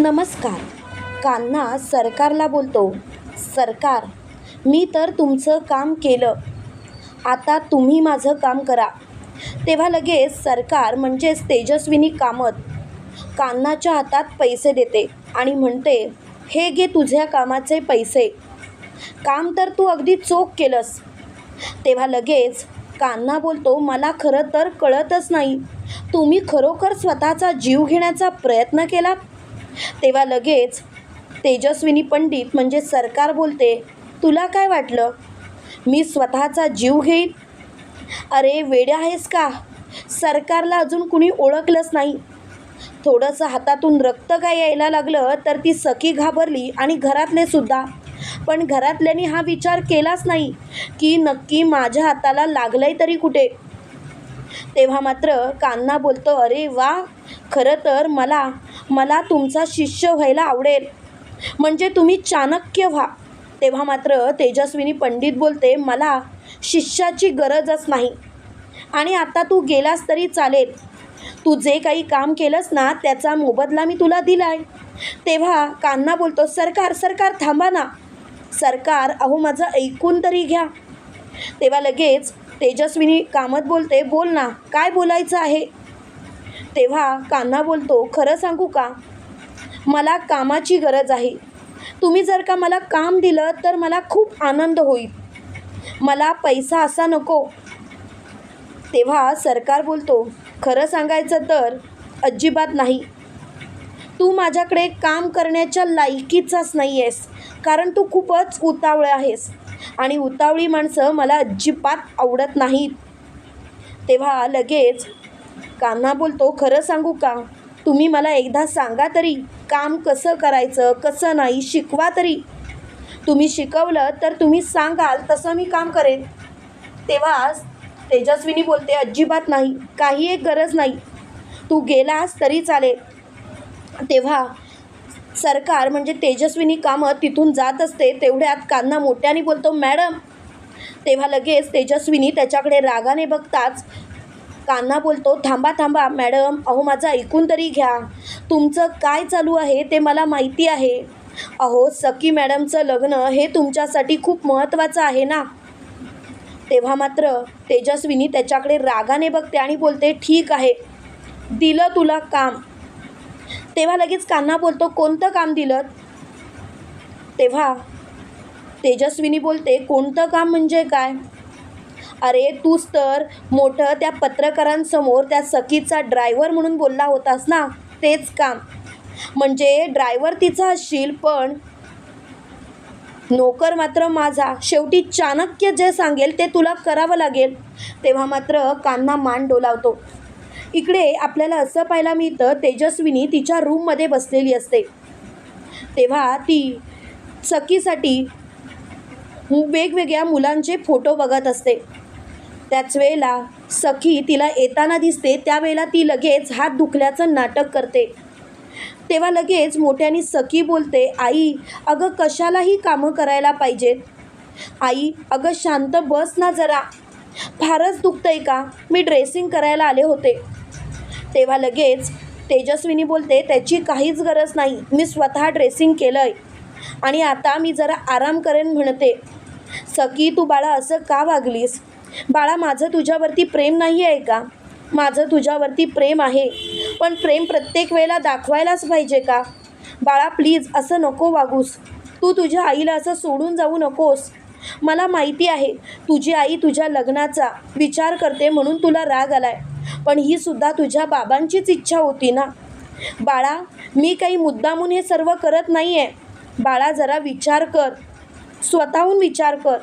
नमस्कार. कान्हा सरकारला बोलतो सरकार मी तर तुमचं काम केलं. आता तुम्ही माझं काम करा. तेव्हा लगेच सरकार म्हणजेच तेजस्विनी कामत कान्हाच्या हातात पैसे देते आणि म्हणते हे घे तुझ्या कामाचे पैसे. काम तर तू अगदी चोख केलंस. तेव्हा लगेच कान्हा बोलतो मला खरं तर कळतच नाही. तुम्ही खरोखर स्वतःचा जीव घेण्याचा प्रयत्न केला तेव्हा लगेच तेजस्विनी पंडित म्हणजे सरकार बोलते तुला काय वाटलं? मी स्वतःचा जीव घेईन? अरे वेड्या आहेस का? सरकारला अजून कुणी ओळखलंच नाही. थोडंसं हातातून रक्त काय यायला लागलं तर ती सखी घाबरली आणि घरातले सुद्धा. पण घरातल्यांनी हा विचार केलाच नाही की नक्की माझ्या हाताला लागलंय तरी कुठे? तेव्हा मात्र कान्हा बोलतो अरे वा! खरं तर मला मला तुमचा शिष्य व्हायला आवडेल. म्हणजे तुम्ही चाणक्य व्हा. तेव्हा मात्र तेजस्विनी पंडित बोलते मला शिष्याची गरजच नाही. आणि आता तू गेलास तरी चालेल. तू जे काही काम केलंस ना त्याचा मोबदला मी तुला दिलाय. तेव्हा कान्हा बोलतो सरकार सरकार थांबा ना. सरकार अहो माझं ऐकून तरी घ्या. तेव्हा लगेच तेजस्विनी कामत बोलते बोल ना काय बोलायचं आहे? तेव्हा कान्हा बोलतो खरं सांगू का? मला कामाची गरज आहे. तुम्ही जर का मला काम दिलं तर मला खूप आनंद होईल. मला पैसा असा नको. तेव्हा सरकार बोलतो खरं सांगायचं तर अजिबात नाही. तू माझ्याकडे काम करण्याच्या लायकीचाच नाही आहेस कारण तू खूपच उतावळं आहेस आणि उतावळी माणसं मला अजिबात आवडत नाहीत. तेव्हा लगेच कान्हा बोलतो खरं सांगू का? तुम्ही मला एकदा सांगा तरी काम कसं करायचं कसं नाही शिकवा तरी. तुम्ही शिकवलं तर तुम्ही सांगाल तसं मी काम करेन. तेव्हा तेजस्विनी बोलते अजिबात नाही काही एक गरज नाही. तू गेलास तरी चालेल. तेव्हा सरकार म्हणजे तेजस्विनी कामं तिथून जात असते तेवढ्यात कान्हा मोठ्याने बोलतो मॅडम. तेव्हा लगेच तेजस्विनी त्याच्याकडे रागाने बघताच कान्हा बोलतो थांबा थांबा मॅडम अहो माझं ऐकून तरी घ्या. तुमचं काय चालू आहे ते मला माहिती आहे. अहो सखी मॅडमचं लग्न हे तुमच्यासाठी खूप महत्त्वाचं आहे ना? तेव्हा मात्र तेजस्विनी त्याच्याकडे रागाने बघते आणि बोलते ठीक आहे दिलं तुला काम. तेव्हा लगेच कान्हा बोलतो कोणतं काम दिलं? तेव्हा तेजस्विनी बोलते कोणतं काम म्हणजे काय? अरे तूच तर मोठं त्या पत्रकारांसमोर त्या सखीचा ड्रायव्हर म्हणून बोलला होतास ना? तेच काम. म्हणजे ड्रायव्हर तिचा असशील पण नोकर मात्र माझा. शेवटी चाणक्य जे सांगेल ते तुला करावं लागेल. तेव्हा मात्र कान्हा मान डोलावतो. इकडे आपल्याला असं पाहायला मिळतं तेजस्विनी तिच्या रूममध्ये बसलेली असते. तेव्हा ती सखीसाठी वेगवेगळ्या मुलांचे फोटो बघत असते. त्याच वेळेला सखी तिला येताना दिसते त्यावेळेला ती लगेच हात दुखल्याचं नाटक करते. तेव्हा लगेच मोठ्याने सखी बोलते आई अगं कशालाही कामं करायला पाहिजेत. आई अगं शांत बस ना जरा. फारच दुखतंय का? मी ड्रेसिंग करायला आले होते. तेव्हा लगेच तेजस्विनी बोलते त्याची काहीच गरज नाही. मी स्वतः ड्रेसिंग केलं आहे आणि आता मी जरा आराम करेन म्हणते. सखी तू बाळा असं का वागलीस? बाळा माझं तुझ्यावरती प्रेम नाही आहे का? माझं तुझ्यावरती प्रेम आहे पण प्रेम प्रत्येक वेळेला दाखवायलाच पाहिजे का? बाळा प्लीज असं नको वागूस. तू तुझ्या आईला असं सोडून जाऊ नकोस. मला माहिती आहे तुझी आई तुझ्या लग्नाचा विचार करते म्हणून तुला राग आलाय पण ही सुद्धा तुझ्या बाबांचीच इच्छा होती ना? बाळा मी काही मुद्दामून हे सर्व करत नाही आहे बाळा जरा विचार कर. स्वतःहून विचार कर.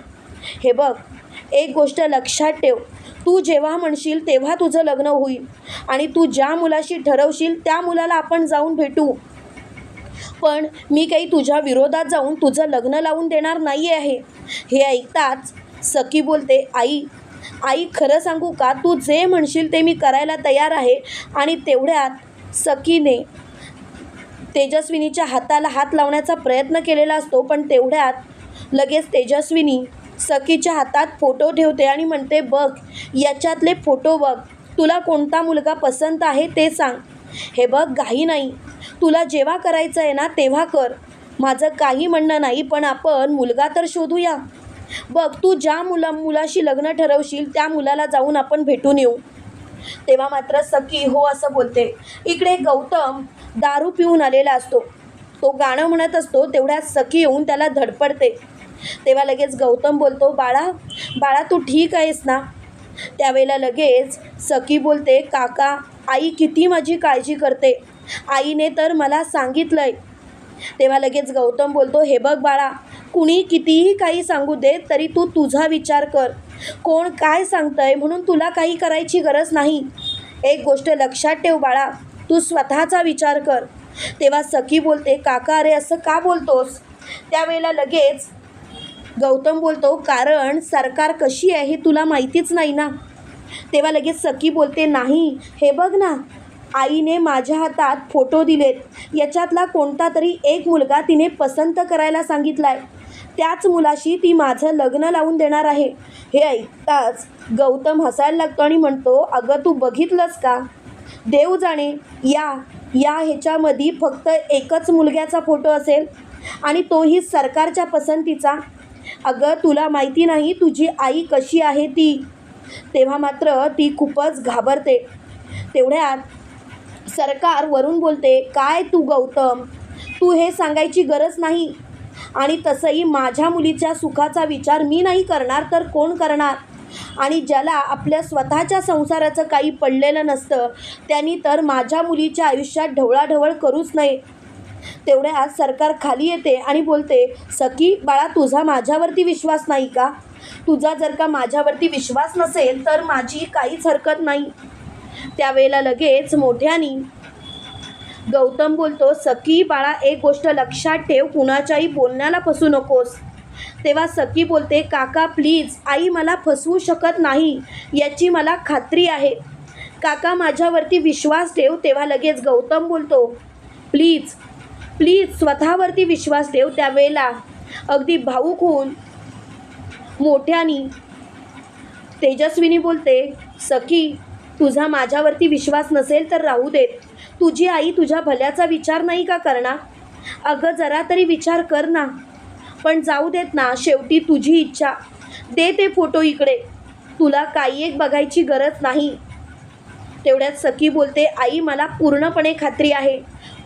हे बघ एक गोष्ट लक्षात ठेव. तू जेव्हा म्हणशील तेव्हा तुझं लग्न होईल आणि तू ज्या मुलाशी ठरवशील त्या मुलाला आपण जाऊन भेटू. पण मी काही तुझ्या विरोधात जाऊन तुझं लग्न लावून देणार नाही आहे हे ऐकताच सखी बोलते आई आई खरं सांगू का? तू जे म्हणशील ते मी करायला तयार आहे आणि तेवढ्यात सखीने तेजस्विनीच्या हाताला हात लावण्याचा प्रयत्न केलेला असतो पण तेवढ्यात लगेच तेजस्विनी सखीच्या हातात फोटो ठेवते आणि म्हणते बघ याच्यातले फोटो बघ. तुला कोणता मुलगा पसंत आहे ते सांग. हे बघ घाई नाही. तुला जेव्हा करायचं आहे ना तेव्हा कर. माझं काही म्हणणं नाही पण आपण मुलगा तर शोधूया. बघ तू ज्या मुला मुलाशी लग्न ठरवशील त्या मुलाला जाऊन आपण भेटून येऊ. तेव्हा मात्र सखी हो असं बोलते. इकडे गौतम दारू पिऊन आलेला असतो. तो गाणं म्हणत असतो तेवढ्यात सखी येऊन त्याला धडपडते. तेव्हा लगेच गौतम बोलतो बाळा बाळा तू ठीक आहेस ना? त्यावेळेला लगेच सखी बोलते काका आई किती माझी काळजी करते. आईने तर मला सांगितलंय. तेव्हा लगेच गौतम बोलतो हे बघ बाळा कुणी कितीही काही सांगू दे तरी तू तुझा विचार कर. कोण काय सांगतंय म्हणून तुला काही करायची गरज नाही. एक गोष्ट लक्षात ठेव बाळा तू स्वतःचा विचार कर. तेव्हा सखी बोलते काका अरे असं का बोलतोस? त्यावेळेला लगेच गौतम बोलतो कारण सरकार कशी आहे हे तुला माहितीच नाही ना? तेव्हा लगेच सखी बोलते नाही हे बघ ना आईने माझ्या हातात फोटो दिलेत. याच्यातला कोणता तरी एक मुलगा तिने पसंत करायला सांगितला आहे त्याच मुलाशी ती माझं लग्न लावून देणार आहे. हे ऐकताच गौतम हसायला लागतो आणि म्हणतो अगं तू बघितलंस का? देव जाणे या या ह्याच्यामध्ये फक्त एकच मुलग्याचा फोटो असेल आणि तोही सरकारच्या पसंतीचा. अगं तुला माहिती नाही तुझी आई कशी आहे ती? तेव्हा मात्र ती खूपच घाबरते. तेवढ्यात सरकार वरून बोलते काय तू गौतम? तू हे सांगायची गरज नाही. आणि तसंही माझ्या मुलीच्या सुखाचा विचार मी नाही करणार तर कोण करणार? आणि ज्याला आपल्या स्वतःच्या संसाराचं काही पडलेलं नसतं त्यांनी तर माझ्या मुलीच्या आयुष्यात ढवळाढवळ करूच नये. तेवढ्यात सरकार खाली येते आणि बोलते सखी बाळा तुझा माझ्यावरती विश्वास नाही का? तुझा जर का माझ्यावरती विश्वास नसेल तर माझी काहीच हरकत नाही. त्यावेळेला लगेच मोठ्यानी गौतम बोलतो सखी बाळा एक गोष्ट लक्षात ठेव कुणाच्याही बोलण्याला फसू नकोस. तेव्हा सखी बोलते काका प्लीज आई मला फसवू शकत नाही याची मला खात्री आहे. काका माझ्यावरती विश्वास ठेव तेव्हा लगेच गौतम बोलतो प्लीज प्लीज स्वतःवरती विश्वास ठेव त्यावेळेला. अगदी भाऊक होऊन मोठ्यानी तेजस्विनी बोलते सखी तुझा माझ्यावरती विश्वास नसेल तर राहू देत. तुझी आई तुझ्या भल्याचा विचार नाही का करणार? अगं जरा तरी विचार कर ना. पण जाऊ देत ना शेवटी तुझी इच्छा. दे ते फोटो इकडे. तुला काही एक बघायची गरज नाही. तेवढ्यात सखी बोलते आई मला पूर्णपणे खात्री आहे.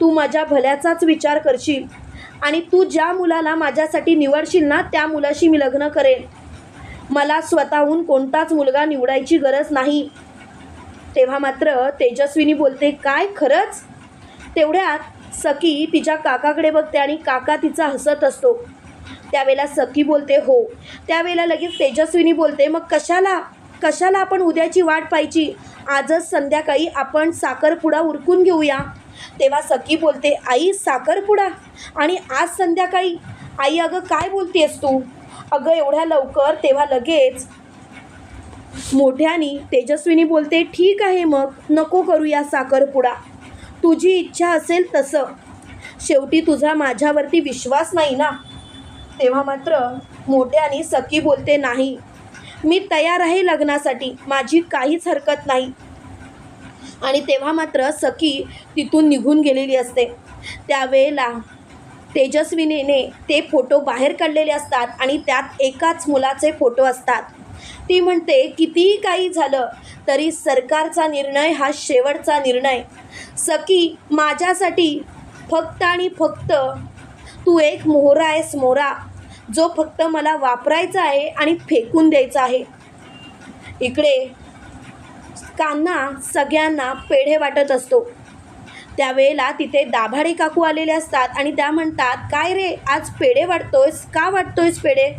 तू माझ्या भल्याचाच विचार करशील आणि तू ज्या मुलाला माझ्यासाठी निवडशील ना त्या मुलाशी मी लग्न करेन. मला स्वतःहून कोणताच मुलगा निवडायची गरज नाही. तेव्हा मात्र तेजस्विनी बोलते काय खरंच? तेवढ्यात सखी तिच्या काकाकडे बघते आणि काका तिचा हसत असतो. त्यावेळेला सखी बोलते हो. त्यावेळेला लगेच तेजस्विनी बोलते मग कशाला? कशाला आपण उद्याची वाट पाहायची? आजच संध्याकाळी आपण साखरपुडा उरकून घेऊया. तेव्हा सखी बोलते आई साखरपुडा? आणि आज संध्याकाळी? आई अगं काय बोलतेस तू? अगं एवढ्या लवकर तेव्हा लगेच मोठ्यानी तेजस्विनी बोलते ठीक आहे मग नको करूया साखरपुडा. तुझी इच्छा असेल तसं. शेवटी तुझा माझ्यावरती विश्वास नाही ना? तेव्हा मात्र मोठ्यानी सखी बोलते नाही. मी तयार आहे लग्नासाठी. माझी काहीच हरकत नाही. आणि तेव्हा मात्र सखी तिथून निघून गेलेली असते. त्यावेळेला तेजस्विनीने ते फोटो बाहेर काढलेले असतात आणि त्यात एकाच मुलाचे फोटो असतात. ती म्हणते कितीही काही झालं तरी सरकारचा निर्णय हा शेवटचा निर्णय. सखी माझ्यासाठी फक्त आणि फक्त तू एक मोहरा आहेस मोरा. जो फक्त मला वापरायचा आहे आणि फेकून द्यायचा आहे. इकडे कान्हा सगळ्यांना पेढे वाटत असतो. त्यावेळेला तिथे दाभाडे काकू आलेले असतात आणि त्या म्हणतात काय रे आज पेढे वाटतोयस का वाटतोयस पेढे?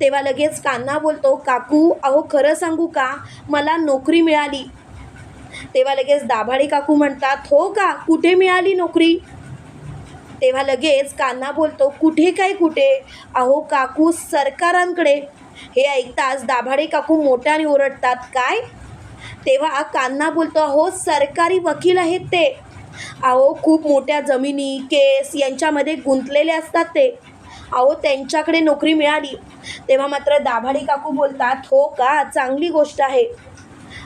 तेव्हा लगेच कान्हा बोलतो काकू अहो खरं सांगू का? मला नोकरी मिळाली. तेव्हा लगेच दाभाडे काकू म्हणतात हो का? कुठे मिळाली नोकरी? तेव्हा लगेच कान्हा बोलतो कुठे काय कुठे? अहो काकू सरकारांकडे. हे ऐकताच दाभाडे काकू मोठ्याने ओरडतात. काय? तेव्हा कान्हा बोलतो अहो सरकारी वकील आहेत ते. अहो खूप मोठ्या जमिनी केस यांच्यामध्ये गुंतलेले असतात ते. अहो त्यांच्याकडे नोकरी मिळाली. तेव्हा मात्र दाभाडे काकू बोलतात हो का? चांगली गोष्ट आहे.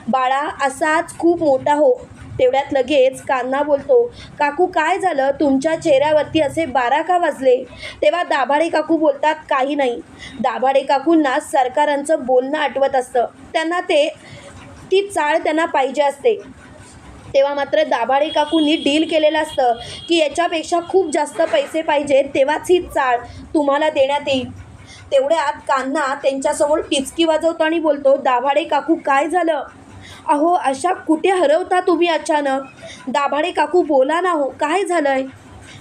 बाळा असाच खूप मोठा हो. तेवढ्यात लगेच कान्हा बोलतो काकू काय झालं? तुमच्या चेहऱ्यावरती असे बारा का वाजले? तेव्हा दाभाडे काकू बोलतात काही नाही. दाभाडे काकूंना सरकारांचं बोलणं आठवत असतं. त्यांना ते ती चाळ त्यांना पाहिजे असते. तेव्हा मात्र दाभाडे काकूंनी डील केलेलं असतं की याच्यापेक्षा खूप जास्त पैसे पाहिजे तेव्हाच ही चाळ तुम्हाला देण्यात येईल. तेवढ्यात कान्हा त्यांच्यासमोर टिचकी वाजवतो आणि बोलतो दाभाडे काकू काय झालं? अहो अशा कुठे हरवता तुम्ही अचानक? दाभाडे काकू बोला ना हो काय झालंय?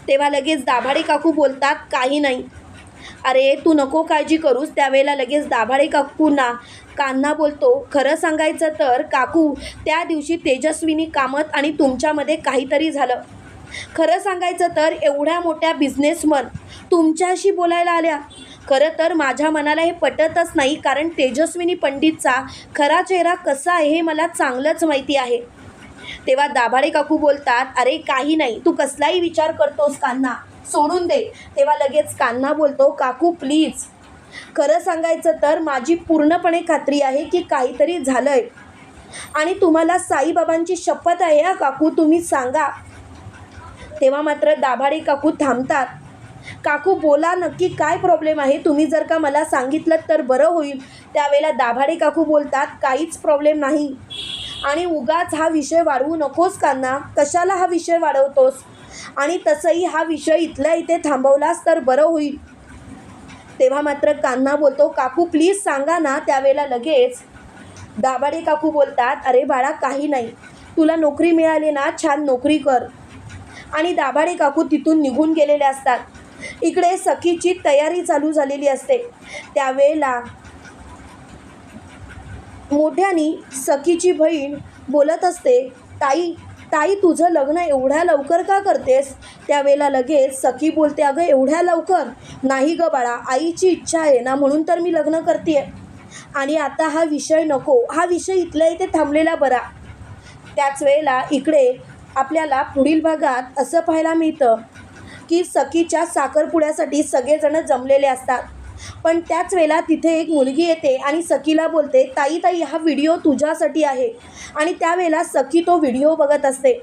तेव्हा लगेच दाभाडे काकू बोलतात काही नाही. अरे तू नको काळजी करूस त्यावेळेला लगेच दाभाडे काकूंना कान्हा बोलतो. खरं सांगायचं तर काकू त्या दिवशी तेजस्विनी कामत आणि तुमच्यामध्ये काहीतरी झालं. खरं सांगायचं तर एवढ्या मोठ्या बिझनेसमन तुमच्याशी बोलायला आल्या. खरं तर माझ्या मनाला हे पटतच नाही कारण तेजस्विनी पंडितचा खरा चेहरा कसा आहे हे मला चांगलंच माहिती आहे. तेव्हा दाभाडे काकू बोलतात अरे काही नाही तू कसलाही विचार करतोस कान्हा सोडून दे. तेव्हा लगेच कान्हा बोलतो काकू प्लीज खरं सांगायचं तर माझी पूर्णपणे खात्री आहे की काहीतरी झालंय. आणि तुम्हाला साईबाबांची शपथ आहे हा काकू तुम्ही सांगा. तेव्हा मात्र दाभाडे काकू थांबतात. काकू बोला नक्की काय प्रॉब्लेम आहे? तुम्ही जर का मला सांगितलं तर बरं होईल. त्यावेळेला दाभाडे काकू बोलतात काहीच प्रॉब्लेम नाही. आणि उगाच हा विषय वाढवू नकोस कांना कशाला हा विषय वाढवतोस? आणि तसंही हा विषय इथल्या इथे थांबवलास तर बरं होईल. तेव्हा मात्र कान्हा बोलतो काकू प्लीज सांगा ना. त्यावेळेला लगेच दाभाडे काकू बोलतात अरे बाळा काही नाही. तुला नोकरी मिळाली ना छान नोकरी कर. आणि दाभाडे काकू तिथून निघून गेलेले असतात. इकडे सखीची तयारी चालू झालेली असते. त्यावेळेला मोठ्यानी सखीची बहीण बोलत असते ताई ताई तुझं लग्न एवढ्या लवकर का करतेस? त्यावेळेला लगेच सखी बोलते अगं एवढ्या लवकर? नाही गं बाळा आईची इच्छा आहे ना म्हणून तर मी लग्न करते आणि आता हा विषय नको हा विषय इथल्या इथे थांबलेला बरा. त्याच वेळेला इकडे आपल्याला पुढील भागात असं पाहायला मिळतं. की सखीच्या साखरपुड्यासाठी सगळेजण जमलेले असतात. पण त्याच वेळेला तिथे एक मुलगी येते आणि सखीला बोलते ताई ताई हा व्हिडिओ तुझ्यासाठी आहे. आणि त्यावेळेला सखी तो व्हिडिओ बघत असते.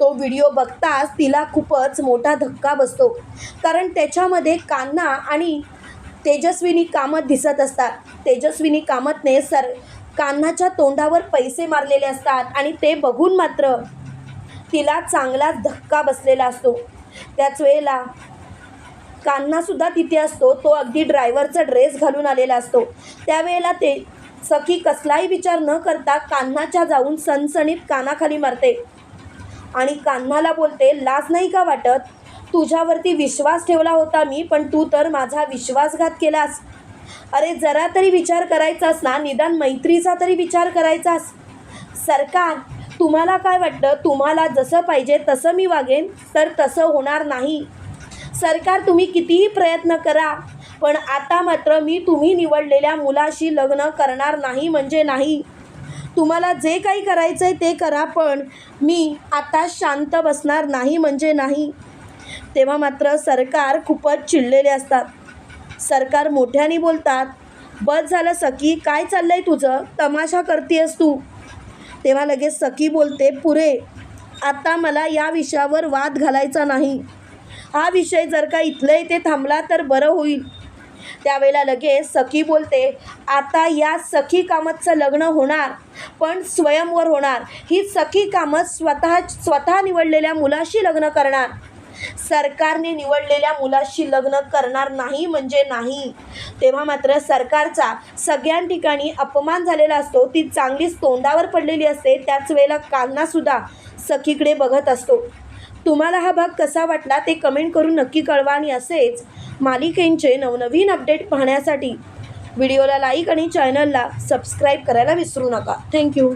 तो व्हिडिओ बघताच तिला खूपच मोठा धक्का बसतो. कारण त्याच्यामध्ये कान्हा आणि तेजस्विनी कामत दिसत असतात. तेजस्विनी कामतने सर कान्हाच्या तोंडावर पैसे मारलेले असतात आणि ते बघून मात्र तिला चांगलाच धक्का बसलेला असतो. त्याच वेळेला कान्हासुद्धा तिथे असतो. तो अगदी ड्रायव्हरचा ड्रेस घालून आलेला असतो. त्यावेळेला ते सखी कसलाही विचार न करता कान्हाच्या जाऊन सणसणीत कानाखाली मारते. आणि कान्हाला बोलते लाज नाही का वाटत? तुझ्यावरती विश्वास ठेवला होता मी पण तू तर माझा विश्वासघात केलास. अरे जरा तरी विचार करायचास ना? निदान मैत्रीचा तरी विचार करायचास. सरकार तुम्हाला काय वाटतं? तुम्हाला जसं पाहिजे तसं मी वागेन तर तसं होणार नाही. सरकार तुम्ही कितीही प्रयत्न करा पण आता मात्र मी तुम्ही निवडलेल्या मुलाशी लग्न करणार नाही म्हणजे नाही. तुम्हाला जे काही करायचं आहे ते करा पण मी आता शांत बसणार नाही म्हणजे नाही. तेव्हा मात्र सरकार खूपच चिडलेले असतात. सरकार मोठ्याने बोलतात बस झालं सखी काय चाललं आहे तुझं? तमाशा करतेस तू. तेव्हा लगेच सखी बोलते पुरे आता मला या विषयावर वाद घालायचा नाही. हा विषय जर का इथलं इथे थांबला तर बरं होईल. त्यावेळेला लगेच सखी बोलते आता या सखी कामतचं लग्न होणार पण स्वयंवर होणार. ही सखी कामत स्वतः स्वतः निवडलेल्या मुलाशी लग्न करणार. सरकारने निवडलेल्या मुलाशी लग्न करणार नाही म्हणजे नाही. तेव्हा मात्र सरकारचा सगळ्या ठिकाणी अपमान झालेला असतो. ती चांगलीच तोंडावर पडलेली असते. त्याच वेळेला कान्हासुद्धा सखीकडे बघत असतो. तुम्हाला हा भाग कसा वाटला ते कमेंट करून नक्की कळवा आणि असेच मालिकेंचे नवनवीन अपडेट पाहण्यासाठी व्हिडिओला लाईक आणि चॅनलला सबस्क्राईब करायला विसरू नका. थँक्यू